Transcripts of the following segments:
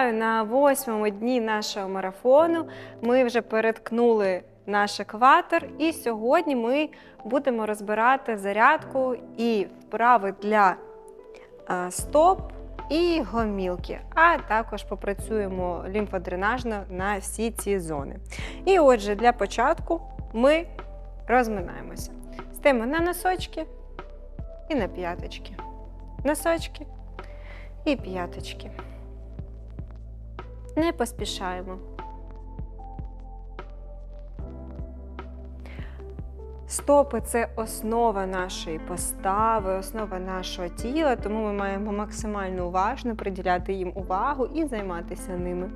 Вітаю на восьмому дні нашого марафону. Ми вже переткнули наш екватор, і сьогодні ми будемо розбирати зарядку і вправи для е, стоп і гомілки, а також попрацюємо лімфодренажно на всі ці зони. І отже, для початку ми розминаємося. Стаємо на носочки і на п'яточки. Носочки і п'яточки. Не поспішаємо. Стопи це основа нашої постави, основа нашого тіла, тому ми маємо максимально уважно приділяти їм увагу і займатися ними.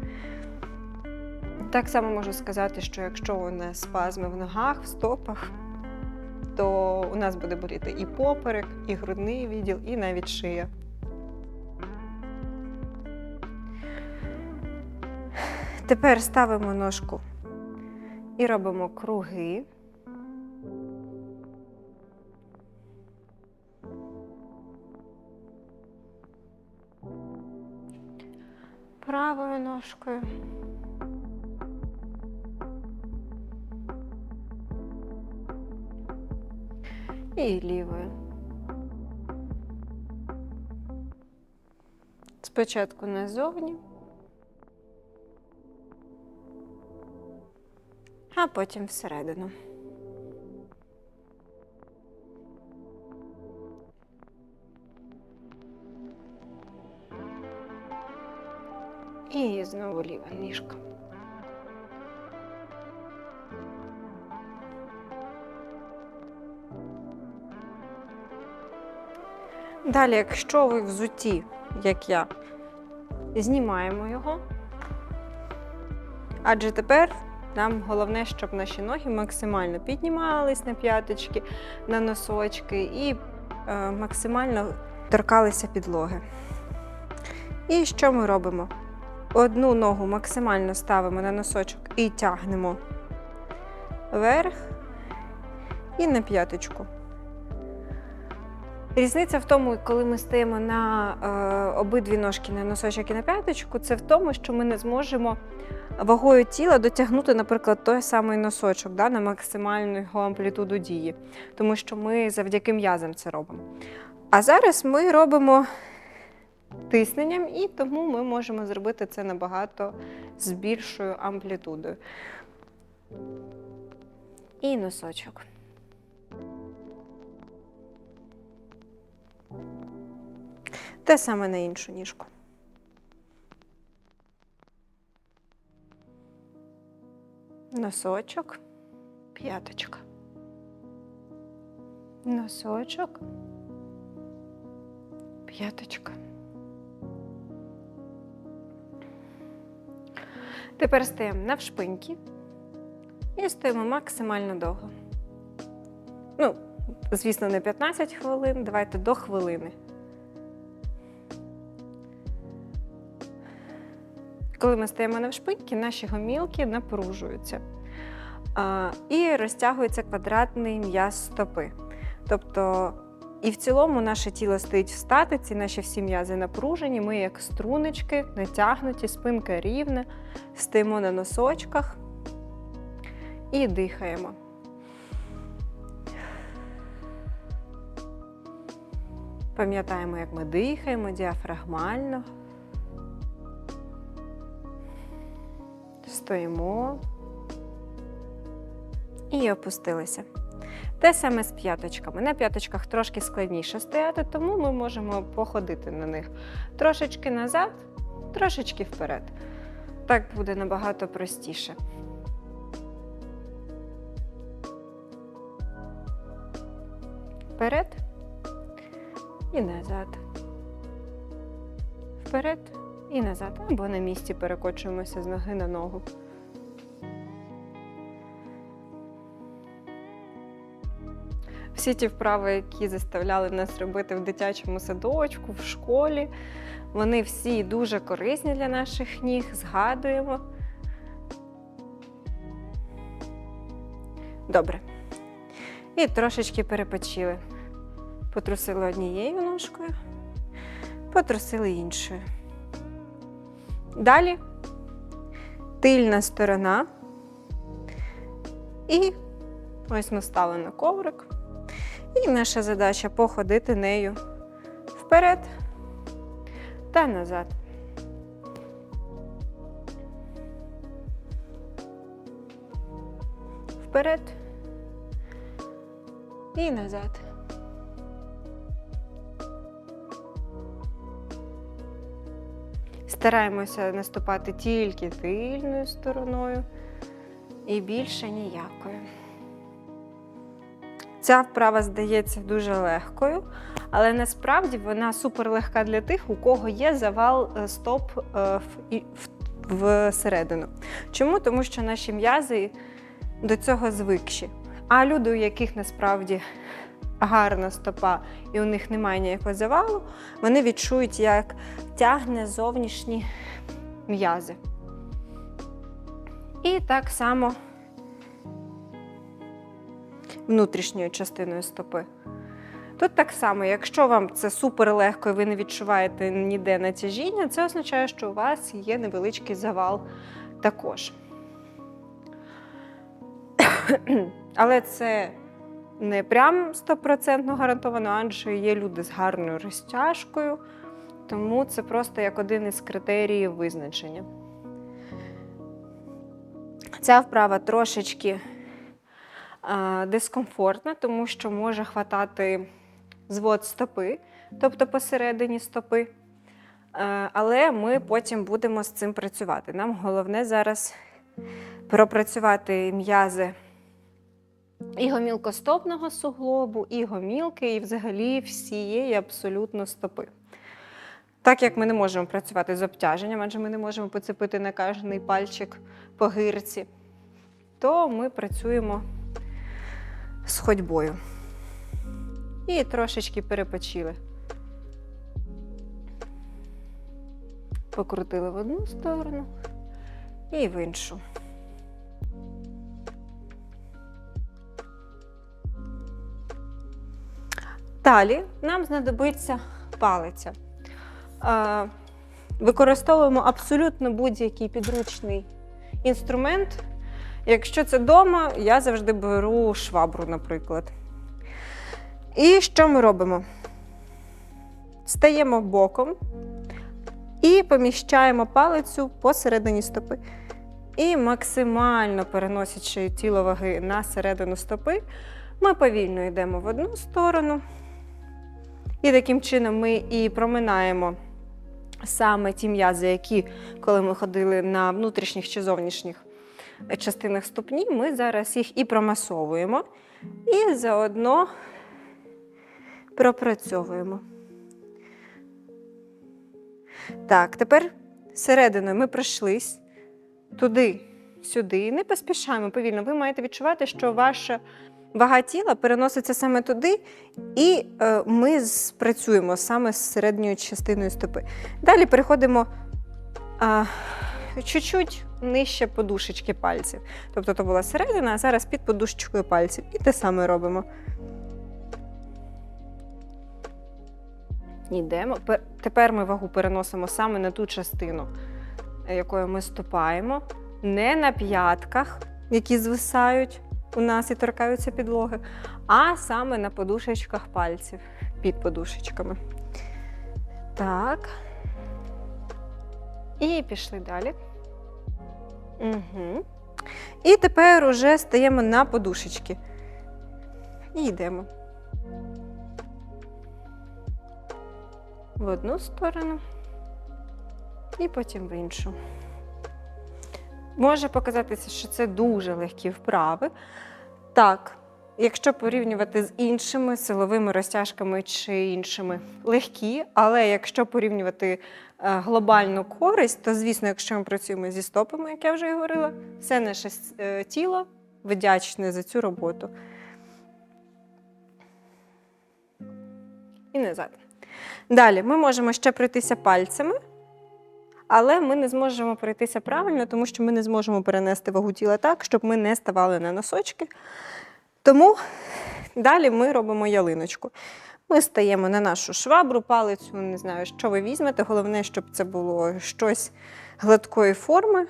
Так само можу сказати, що якщо у нас спазми в ногах, в стопах, то у нас буде боліти і поперек, і грудний відділ, і навіть шия. Тепер ставимо ножку і робимо круги. Правою ножкою. І лівою. Спочатку назовні. А потім всередину. І знову ліва ніжка. Далі, якщо ви взуті, як я, знімаємо його, адже тепер нам головне, щоб наші ноги максимально піднімались на п'яточки, на носочки і е, максимально торкалися підлоги. І що ми робимо? Одну ногу максимально ставимо на носочок і тягнемо вверх і на п'яточку. Різниця в тому, коли ми стаємо на е, обидві ножки на носочок і на п'яточку, це в тому, що ми не зможемо вагою тіла дотягнути, наприклад, той самий носочок да, на максимальну його амплітуду дії, тому що ми завдяки м'язам це робимо. А зараз ми робимо тисненням, і тому ми можемо зробити це набагато з більшою амплітудою. І носочок. Те саме на іншу ніжку. Носочок, п'яточка. Носочок, п'яточка. Тепер стаємо навшпиньки і стоїмо максимально довго. Ну, звісно, не 15 хвилин, давайте до хвилини. Коли ми стаємо навшпиньки, наші гомілки напружуються і розтягується квадратний м'яз стопи. Тобто, і в цілому наше тіло стоїть в статиці, наші всі м'язи напружені, ми як струночки, натягнуті, спинка рівна, стоїмо на носочках і дихаємо. Пам'ятаємо, як ми дихаємо діафрагмально. Стоїмо і опустилися. Те саме з п'яточками. На п'яточках трошки складніше стояти, тому ми можемо походити на них трошечки назад, трошечки вперед. Так буде набагато простіше. Вперед і назад. Вперед і назад. Або на місці перекочуємося з ноги на ногу. Всі ті вправи, які заставляли нас робити в дитячому садочку, в школі, вони всі дуже корисні для наших ніг, згадуємо. Добре. І трошечки перепочили. Потрусили однією ножкою, потрусили іншою. Далі тильна сторона. І ось ми стали на коврик. І наша задача походити нею вперед та назад. Вперед і назад. Стараємося наступати тільки тильною стороною і більше ніякою. Ця вправа здається дуже легкою, але насправді вона суперлегка для тих, у кого є завал е, стоп е, всередину. Чому? Тому що наші м'язи до цього звикші. А люди, у яких насправді гарна стопа і у них немає ніякого завалу, вони відчують, як тягне зовнішні м'язи. І так само внутрішньою частиною стопи. Тут так само, якщо вам це супер легко і ви не відчуваєте ніде натяжіння, це означає, що у вас є невеличкий завал також. Але це не прям стопроцентно гарантовано, адже є люди з гарною розтяжкою, тому це просто як один із критеріїв визначення. Ця вправа трошечки дискомфортна, тому що може хватати звод стопи, тобто посередині стопи. Е, Але ми потім будемо з цим працювати. Нам головне зараз пропрацювати м'язи і гомілкостопного суглобу, і гомілки, і взагалі всієї абсолютно стопи. Так як ми не можемо працювати з обтяженням, адже ми не можемо поцепити на кожний пальчик по гирці, то ми працюємо з ходьбою. І трошечки перепочили. Покрутили в одну сторону і в іншу. Далі нам знадобиться палиця. Е, Використовуємо абсолютно будь-який підручний інструмент. Якщо це вдома, я завжди беру швабру, наприклад. І що ми робимо? Стаємо боком і поміщаємо палицю посередині стопи. І максимально переносячи тіло ваги на середину стопи, ми повільно йдемо в одну сторону. І таким чином ми і проминаємо саме ті м'язи, які, коли ми ходили на внутрішніх чи зовнішніх частинах ступні, ми зараз їх і промасовуємо, і заодно пропрацьовуємо. Так, тепер серединою ми пройшлись туди, сюди. Не поспішаємо повільно. Ви маєте відчувати, що ваша вага тіла переноситься саме туди, і е, ми спрацюємо саме з середньою частиною стопи. Dалі переходимо чуть-чуть нижче подушечки пальців. Тобто то була середина, а зараз під подушечкою пальців. І те саме робимо. Йдемо. Тепер ми вагу переносимо саме на ту частину, якою ми ступаємо, не на п'ятках, які звисають у нас і торкаються підлоги, а саме на подушечках пальців під подушечками. Так. І пішли далі. Угу. І тепер уже стаємо на подушечки. І йдемо. В одну сторону і потім в іншу. Може показатися, що це дуже легкі вправи. Так, якщо порівнювати з іншими силовими розтяжками чи іншими легкі, але якщо порівнювати е, глобальну користь, то звісно, якщо ми працюємо зі стопами, як я вже говорила, все наше е, тіло вдячне за цю роботу. І назад. Далі ми можемо ще пройтися пальцями, але ми не зможемо пройтися правильно, тому що ми не зможемо перенести вагу тіла так, щоб ми не ставали на носочки. Тому далі ми робимо ялиночку. Ми стаємо на нашу швабру, палицю, не знаю, що ви візьмете. Головне, щоб це було щось гладкої форми.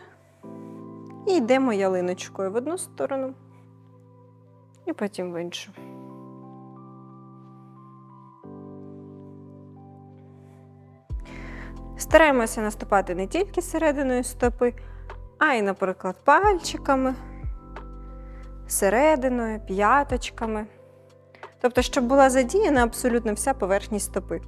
І йдемо ялиночкою в одну сторону, і потім в іншу. Стараємося наступати не тільки серединою стопи, а й, наприклад, пальчиками, серединою, п'яточками. Тобто, щоб була задіяна абсолютно вся поверхність стопи.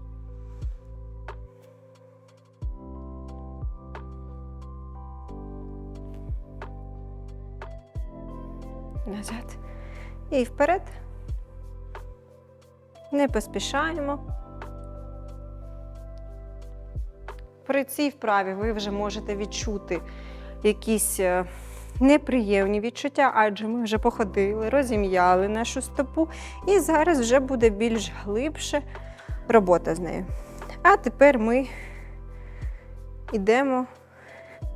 Назад. І вперед. Не поспішаємо. При цій вправі ви вже можете відчути якісь е, неприємні відчуття, адже ми вже походили, розім'яли нашу стопу, і зараз вже буде більш глибше робота з нею. А тепер ми йдемо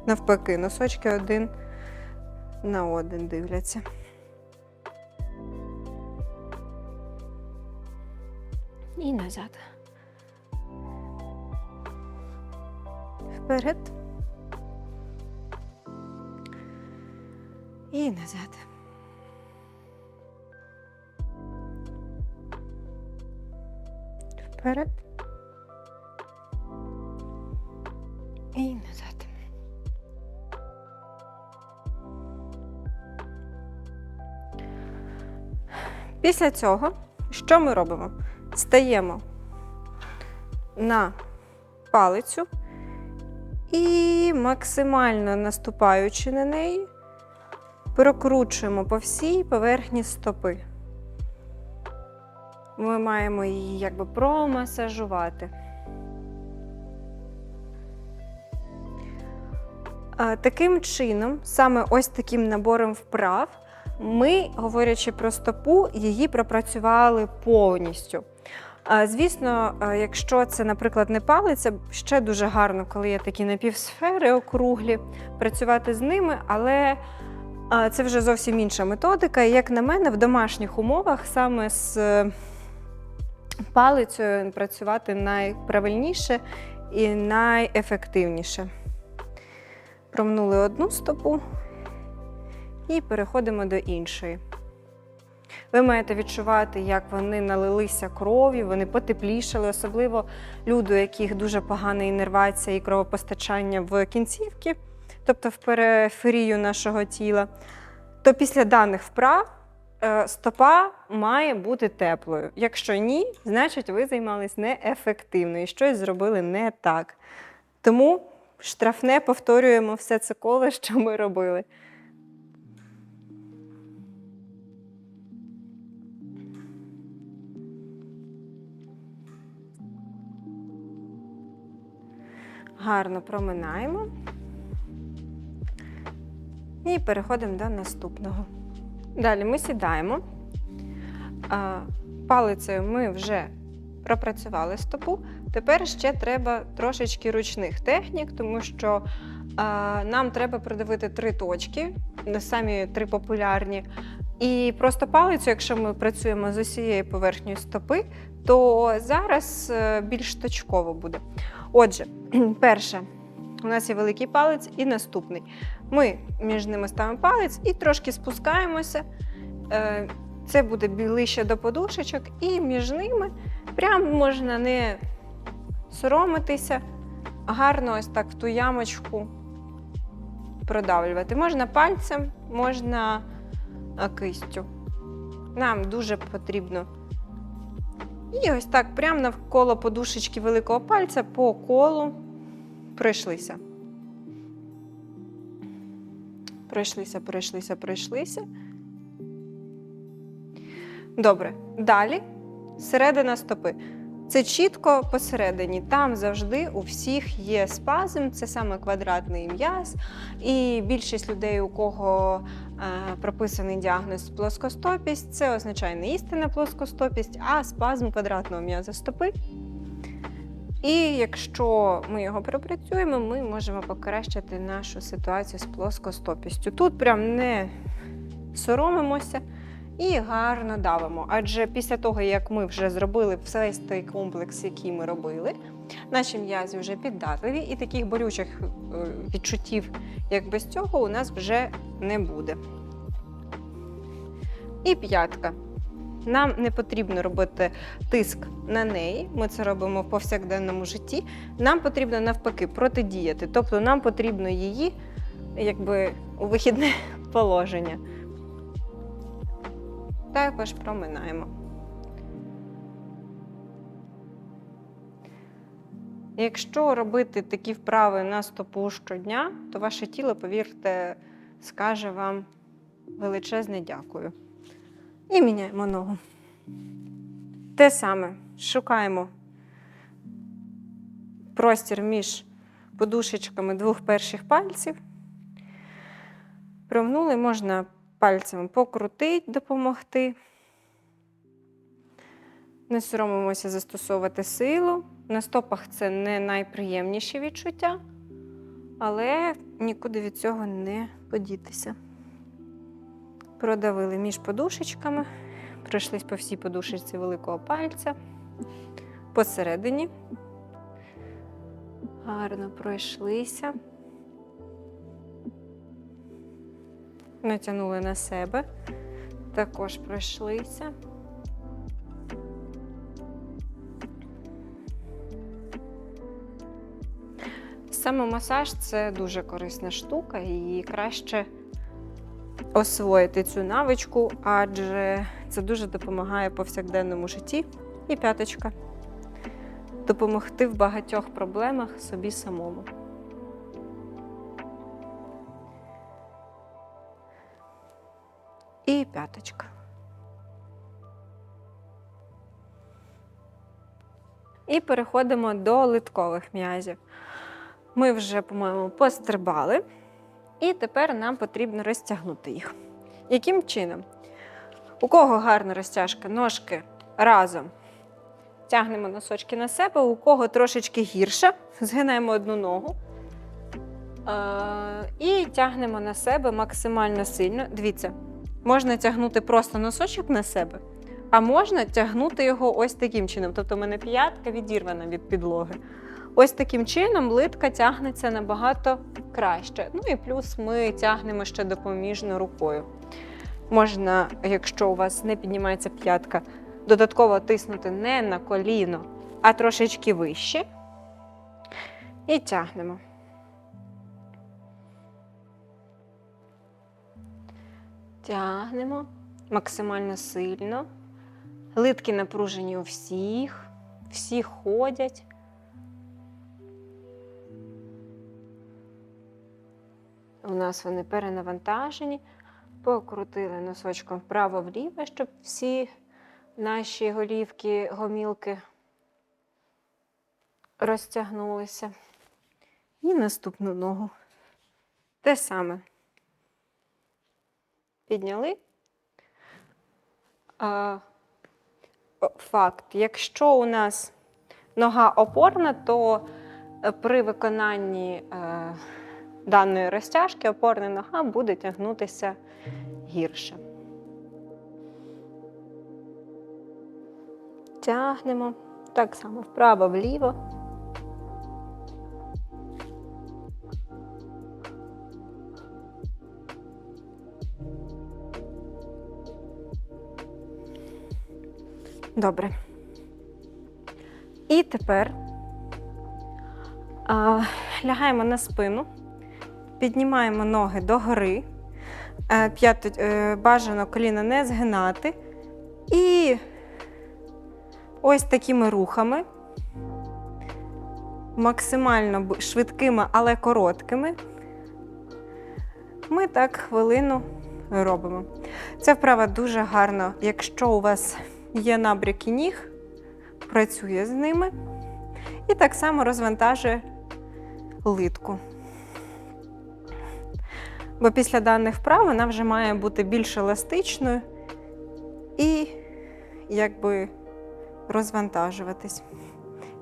навпаки, носочки один на один дивляться. І назад. Вперед. І назад. Вперед. І назад. Після цього, що ми робимо? Стаємо на палицю і максимально наступаючи на неї, прокручуємо по всій поверхні стопи. Ми маємо її якби промасажувати. Таким чином, саме ось таким набором вправ, ми, говорячи про стопу, її пропрацювали повністю. Звісно, якщо це, наприклад, не палиця, ще дуже гарно, коли є такі напівсфери округлі, працювати з ними, але це вже зовсім інша методика. І, як на мене, в домашніх умовах саме з е, палицею працювати найправильніше і найефективніше. Промнули одну стопу і переходимо до іншої. Ви маєте відчувати, як вони налилися кров'ю, вони потеплішали, особливо люди, у яких дуже погана інервація і кровопостачання в кінцівки, тобто в периферію нашого тіла. То після даних вправ е, стопа має бути теплою. Якщо ні, значить ви займались неефективно і щось зробили не так. Тому штрафне повторюємо все це коло, що ми робили. Гарно проминаємо. І переходимо до наступного. Далі ми сідаємо. Палицею ми вже пропрацювали стопу. Тепер ще треба трошечки ручних технік, тому що нам треба придивити три точки, самі три популярні. І просто палицю, якщо ми працюємо з усією поверхнею стопи, то зараз е, більш точково буде. Отже, перше, у нас є великий палець і наступний. Ми між ними ставимо палець і трошки спускаємося. Е, Це буде ближче до подушечок, і між ними прям можна не соромитися, гарно ось так в ту ямочку продавлювати. Можна пальцем, можна кистю. Нам дуже потрібно. І ось так, прямо навколо подушечки великого пальця по колу пройшлися. Пройшлися, пройшлися, пройшлися. Добре. Далі середина стопи. Це чітко посередині. Там завжди у всіх є спазм, це саме квадратний м'яз. І більшість людей, у кого е, прописаний діагноз плоскостопість, це означає не істинна плоскостопість, а спазм квадратного м'яза стопи. І якщо ми його пропрацюємо, ми можемо покращити нашу ситуацію з плоскостопістю. Тут прям не соромимося І гарно давимо. Адже після того, як ми вже зробили весь той комплекс, який ми робили, наші м'язи вже піддатливі, і таких болючих е, відчуттів, як без цього, у нас вже не буде. І п'ятка. Нам не потрібно робити тиск на неї, ми це робимо в повсякденному житті. Нам потрібно навпаки протидіяти, тобто нам потрібно її якби у вихідне положення. Також проминаємо. Якщо робити такі вправи на стопу щодня, то ваше тіло, повірте, скаже вам величезне дякую. І міняємо ногу. Те саме шукаємо простір між подушечками двох перших пальців. Промнули, можна пальцями покрутити, допомогти. Не соромимося застосовувати силу. На стопах це не найприємніші відчуття, але нікуди від цього не подітися. Продавили між подушечками, пройшлись по всій подушечці великого пальця, посередині. Гарно пройшлися. Натягнули на себе, також пройшлися. Самомасаж це дуже корисна штука, і краще освоїти цю навичку, адже це дуже допомагає повсякденному житті. І п'яточка. Допомогти в багатьох проблемах собі самому. І п'яточка. І переходимо до литкових м'язів. Ми вже, по-моєму, пострибали. І тепер нам потрібно розтягнути їх. Яким чином? У кого гарна розтяжка? Ножки разом. Тягнемо носочки на себе, у кого трошечки гірше, згинаємо одну ногу. І тягнемо на себе максимально сильно. Дивіться, можна тягнути просто носочок на себе, а можна тягнути його ось таким чином. Тобто, у мене п'ятка відірвана від підлоги. Ось таким чином литка тягнеться набагато краще. Ну і плюс ми тягнемо ще допоміжно рукою. Можна, якщо у вас не піднімається п'ятка, додатково тиснути не на коліно, а трошечки вище. І тягнемо. Тягнемо максимально сильно. Литки напружені у всіх, всі ходять. У нас вони перенавантажені. Покрутили носочком вправо-вліво, щоб всі наші голівки, гомілки розтягнулися. І наступну ногу. Те саме. Підняли. Факт. Якщо у нас нога опорна, то е, при виконанні е, даної розтяжки опорна нога буде тягнутися гірше. Тягнемо так само вправо-вліво. Добре. І тепер а, лягаємо на спину. Піднімаємо ноги догори, Е, е, бажано коліна не згинати. І ось такими рухами, максимально швидкими, але короткими, ми так хвилину робимо. Ця вправа дуже гарна, якщо у вас є набряки ніг, працює з ними і так само розвантажує литку. Бо після даних вправ вона вже має бути більш еластичною і якби розвантажуватись.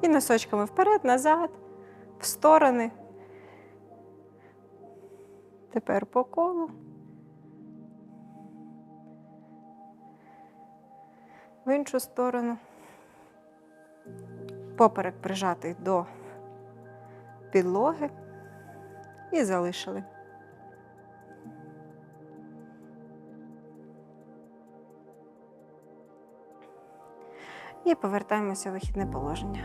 І носочками вперед, назад, в сторони. Тепер по колу. в іншу сторону. Поперек прижатий до підлоги і залишили. І повертаємося в вихідне положення.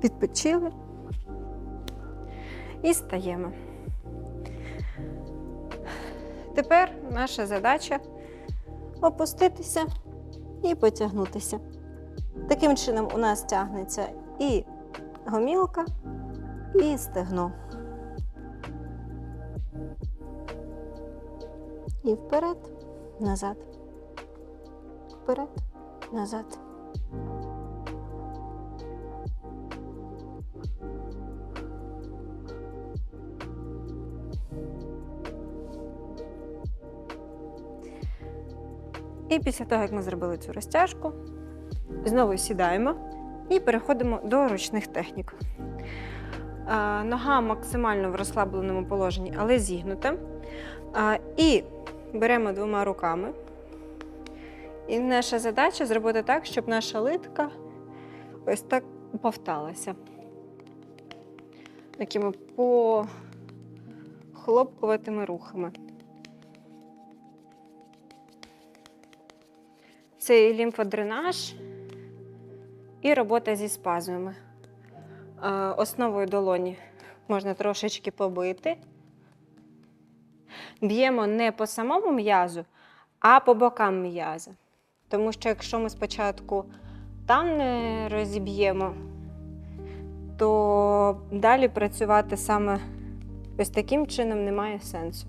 Підпочили і стаємо. Тепер наша задача опуститися і потягнутися. Таким чином у нас тягнеться і гомілка, і стегно. І вперед, назад. Вперед, назад. І після того, як ми зробили цю розтяжку, знову сідаємо і переходимо до ручних технік. Нога максимально в розслабленому положенні, але зігнута. І беремо двома руками. І наша задача зробити так, щоб наша литка ось так повталася. Такими похлопкуватими рухами. Це і лімфодренаж, і робота зі спазмами. Е, Основою долоні можна трошечки побити. Б'ємо не по самому м'язу, а по бокам м'яза. Тому що якщо ми спочатку там не розіб'ємо, то далі працювати саме ось таким чином немає сенсу.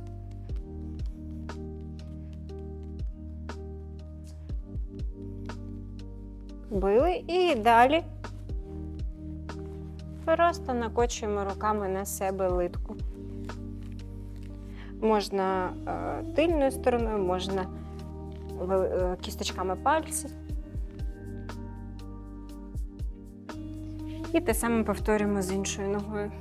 Били і далі просто накочуємо руками на себе литку. Можна е, тильною стороною, можна кісточками пальців. І те саме повторюємо з іншою ногою.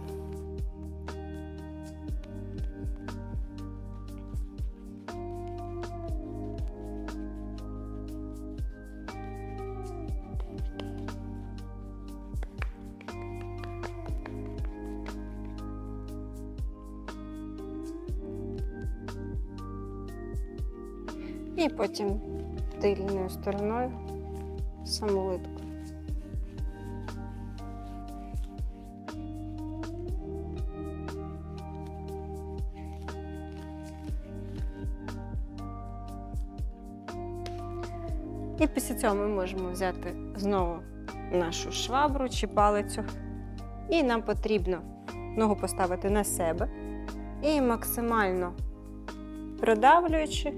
Стороною саму. І після цього ми можемо взяти знову нашу швабру чи палицю. І нам потрібно ногу поставити на себе і максимально продавлюючи,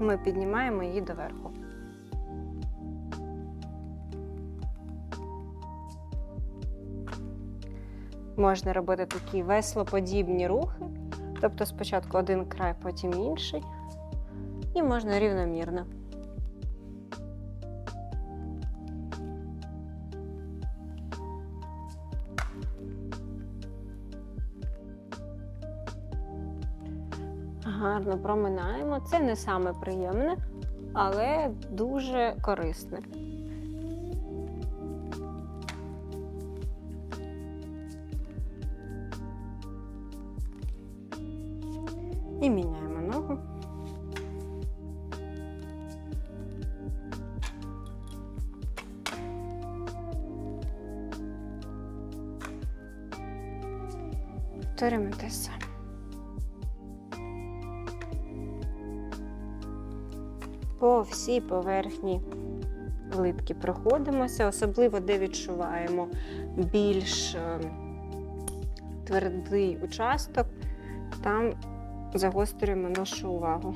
ми піднімаємо її доверху. Можна робити такі веслоподібні рухи, тобто спочатку один край, потім інший. І можна рівномірно. Гарно проминаємо. Це не саме приємне, але дуже корисне. І міняємо ногу. Повторюємо те саме. Всій поверхні литки проходимося, особливо де відчуваємо більш е, твердий участок, там загострюємо нашу увагу.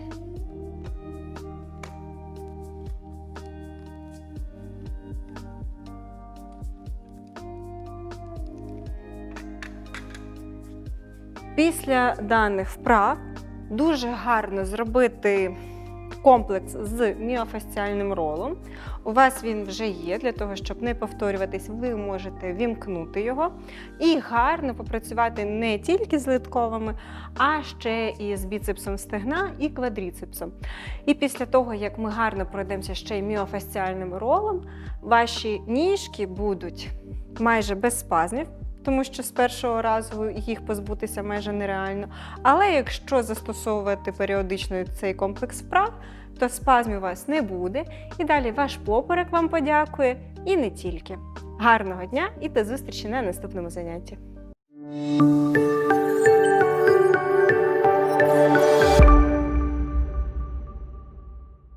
Після даних вправ дуже гарно зробити комплекс з міофасціальним ролом. У вас він вже є для того, щоб не повторюватись, ви можете вімкнути його і гарно попрацювати не тільки з литковими, а ще і з біцепсом стегна і квадріцепсом. І після того, як ми гарно пройдемося ще й міофасціальним ролом, ваші ніжки будуть майже без спазмів. Тому що з першого разу їх позбутися майже нереально. Але якщо застосовувати періодично цей комплекс вправ, то спазмів у вас не буде, і далі ваш поперек вам подякує, і не тільки. Гарного дня і до зустрічі на наступному занятті.